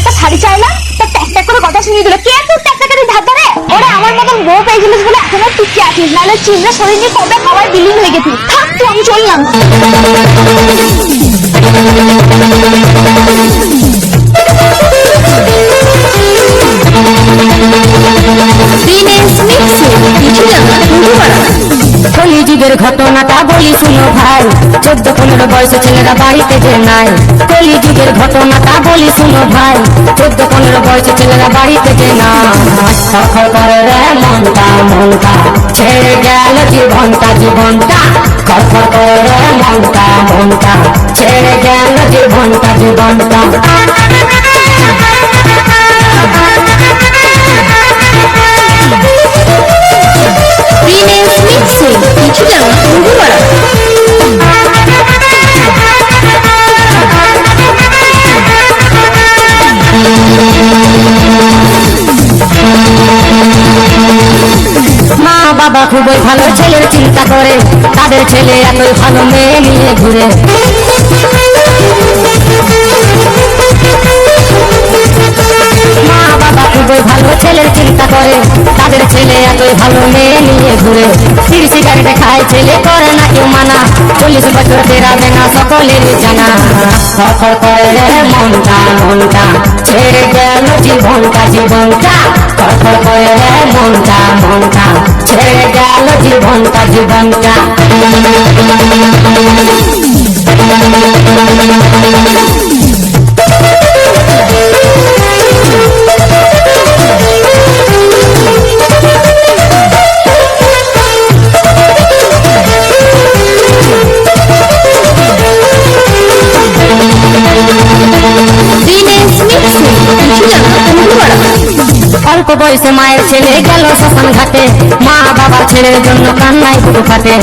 একটা শাড়ি চাই না ট্যাক ট্যাক করে কথা শুনিয়ে দিল। কে তোর ট্যাকের ধার ধরে? ওরে, আমার মতন বউ পেয়ে গেলিস বলে এখনও টিকে আছিস, নাহলে চিন্তা শরীর নিয়ে কবে খাবার বিলীন হয়ে গেছিস। থাক, তুই, আমি চললাম। কলিযুগের ঘটনাটা বলি শুনো ভাই। চোদ্দ, পনেরো বয়সে ছেলেরা বাড়িতে যে নাই। কলিযুগের ঘটনাটা বলি শুনো ভাই। চোদ্দ, পনেরো বয়সে ছেলেরা বাড়িতে যে না সফল করে রে মনটা মনটা ছেড়ে গেল জীবনটা জীবনটা। খরখর করে রে মনটা ছেড়ে গেল জীবনটা জীবনটা। মা বাবা খুবই ভালো ছেলের চিন্তা করে। তাদের ছেলে এতই ভালো মেয়ে নিয়ে ঘুরে। বাবা খুবই ভালো ছেলের চিন্তা করে। তাদের ছেলে এতই ভালো মেয়ে নিয়ে ঘুরে। সির সিগারেটে খায়, ছেলে করে না কেউ মানা। চল্লিশ বছর পেরাবে না সকলের জানা। সফর করে মনটা। গেল জীবনটা জীবনটা অল্প বয়সে মায়ের ছেলে গেল শ্মশান ঘাটে। মা বাবার ছেলের জন্য কান্নায় বুকু ফাটে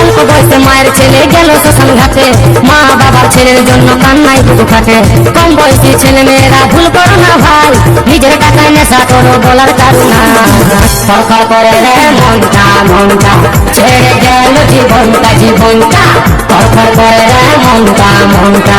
অল্প বয়সে মায়ের ছেলে গেল শ্মশান ঘাটে। মা বাবার ছেলের জন্য কান্নায় বুকু ফাটে কম বয়সী ছেলে মেয়েরা ভুল করো না ভাই। নিজের টাকায় নেশা করো, বলার কারণা সরকার করে রে মনটা মনটা ছেড়ে গেল জীবনটা জীবনটা। সরকার করে রে মনটা মনটা।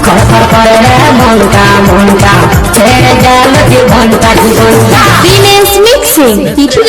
খরখর করে রে মনটা মনটা ছেড়ে গেল জীবনটা জীবনটা দিনেশ মিক্সিং কিছু